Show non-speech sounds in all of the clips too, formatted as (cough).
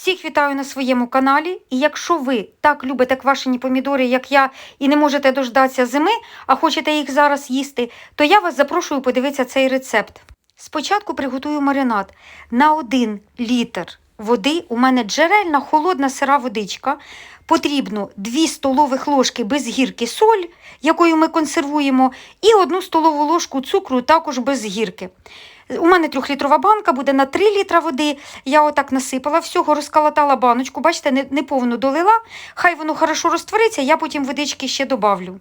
Всіх вітаю на своєму каналі. І якщо ви так любите квашені помідори, як я, і не можете дождатися зими, а хочете їх зараз їсти, то я вас запрошую подивитися цей рецепт. Спочатку приготую маринад. На 1 літр води у мене джерельна холодна сира водичка. Потрібно 2 столових ложки без гірки соль, якою ми консервуємо, і 1 столову ложку цукру також без гірки. У мене трьохлітрова банка буде на 3 літра води. Я отак насипала всього, розколотала баночку, бачите, не, не повну долила. Хай воно хорошо розтвориться, я потім водички ще добавлю.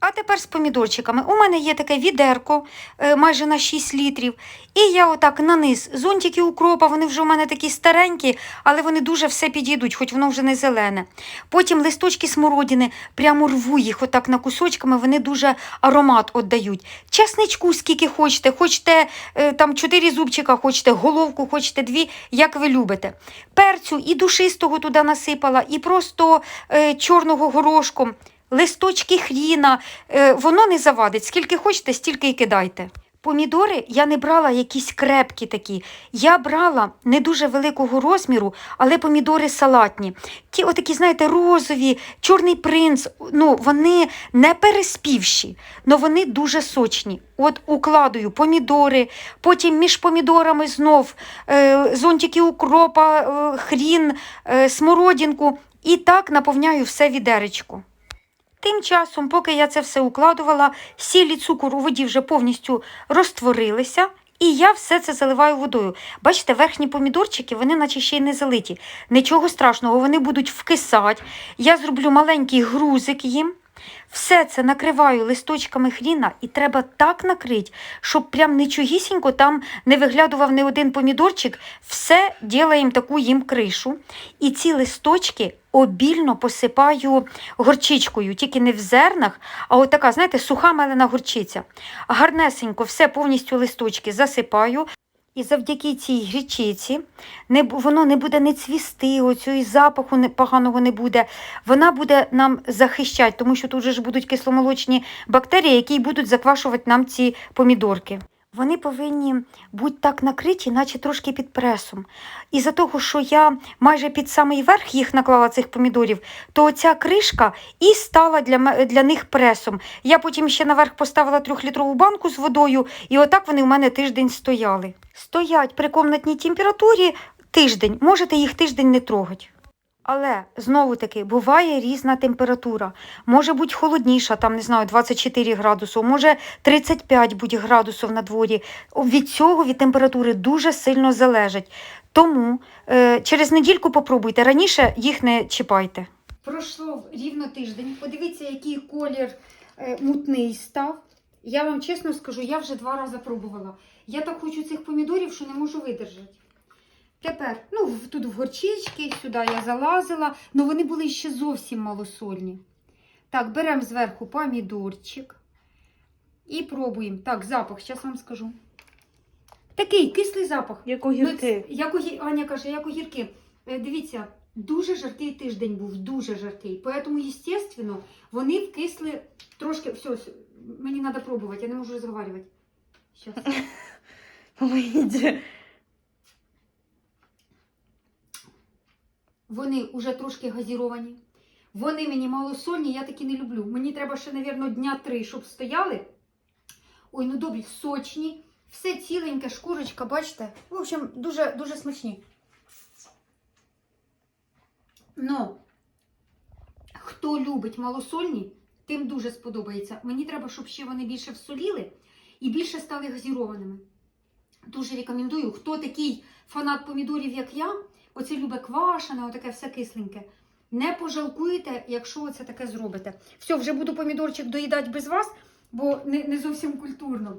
А тепер з помідорчиками. У мене є таке відерко е, майже на 6 літрів. І я отак на низ. Зонтики укропа, вони вже у мене такі старенькі, але вони дуже все підійдуть, хоч воно вже не зелене. Потім листочки смородини, прямо рву їх отак на кусочками, вони дуже аромат віддають. Чесничку скільки хочете, хочете е, там 4 зубчика, хочете головку, хочете дві, як ви любите. Перцю і душистого туди насипала, і просто е, чорного горошком листочки хріна, е, воно не завадить. Скільки хочете, стільки і кидайте. Помідори я не брала якісь крепкі такі. Я брала не дуже великого розміру, але помідори салатні. Ті, отакі, знаєте, розові, чорний принц. Ну, вони не переспівші, але вони дуже сочні. От укладую помідори, потім між помідорами знов е, зонтики укропа, е, хрін, е, смородинку. І так наповняю все відеречко. Тим часом, поки я це все укладувала, сіль і цукор у воді вже повністю розтворилися, і я все це заливаю водою. Бачите, верхні помідорчики, вони наче ще й не залиті. Нічого страшного, вони будуть вкисати. Я зроблю маленький грузик їм. Все це накриваю листочками хріна і треба так накрити, щоб прям нічогісінько там не виглядував не один помідорчик. Все ділаємо таку їм кришу. І ці листочки обільно посипаю горчичкою, тільки не в зернах, а от така, знаєте, суха мелена горчиця. Гарнесенько все повністю листочки засипаю. І завдяки цій гречиці не, воно не буде не цвісти, оцього і запаху поганого не буде. Вона буде нам захищати, тому що тут же ж будуть кисломолочні бактерії, які будуть заквашувати нам ці помідорки. Вони повинні бути так накриті, наче трошки під пресом. І за того, що я майже під самий верх їх наклала цих помідорів, то оця кришка і стала для, для них пресом. Я потім ще наверх поставила трьохлітрову банку з водою, і отак вони у мене тиждень стояли. Стоять при комнатній температурі тиждень, можете їх тиждень не трогати. Але знову таки буває різна температура. Може бути холодніша, там не знаю, 24 градуси, може 35 будь градусів на дворі. Від цього від температури дуже сильно залежить. Тому е, через недільку попробуйте. Раніше їх не чіпайте. Пройшло рівно тиждень. Подивіться, який колір е, мутний став. Я вам чесно скажу, я вже два рази пробувала. Я так хочу цих помідорів, що не можу видержати. Тепер, ну, тут в горчички, сюди я залазила, але вони були ще зовсім малосольні. Так, беремо зверху помідорчик і пробуємо. Так, запах, зараз вам скажу. Такий кислий запах. Як Ну, огірки. ц- як огі... Аня каже, як огірки. Е, Дивіться, дуже жаркий тиждень був, дуже жаркий. Тому, звісно, вони вкисли трошки. Все, мені треба пробувати, я не можу розговорювати. Щас. (laughs) Вони вже трошки газіровані. Вони мені малосольні, я такі не люблю. Мені треба ще, мабуть, дня три, щоб стояли. Ой, ну добрі, сочні. Все ціленьке, шкурочка, бачите? В общем, дуже, дуже смачні. Ну, хто любить малосольні, тим дуже сподобається. Мені треба, щоб ще вони більше всоліли і більше стали газірованими. Дуже рекомендую. Хто такий фанат помідорів, як я, оце любить квашене, отаке все кисленьке. Не пожалкуєте, якщо оце таке зробите. Все, вже буду помідорчик доїдати без вас, бо не, не зовсім культурно.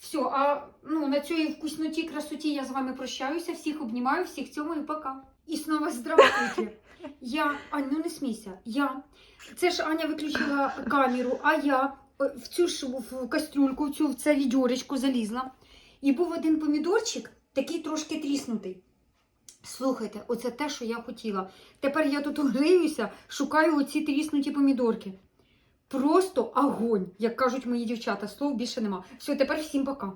Все, а ну, на цій вкусноті, красоті я з вами прощаюся. Всіх обнімаю, всіх цьомаю, пока. І знову здравствуйте. Я, Ань, ну не смійся. Я. Це ж Аня виключила камеру, а я в цю ж в кастрюльку, в цю в це відьоречко залізла. І був один помідорчик, такий трошки тріснутий. Слухайте, оце те, що я хотіла. Тепер я тут гріюся, шукаю оці тріснуті помідорки. Просто огонь, як кажуть мої дівчата, слов більше нема. Все, тепер всім пока.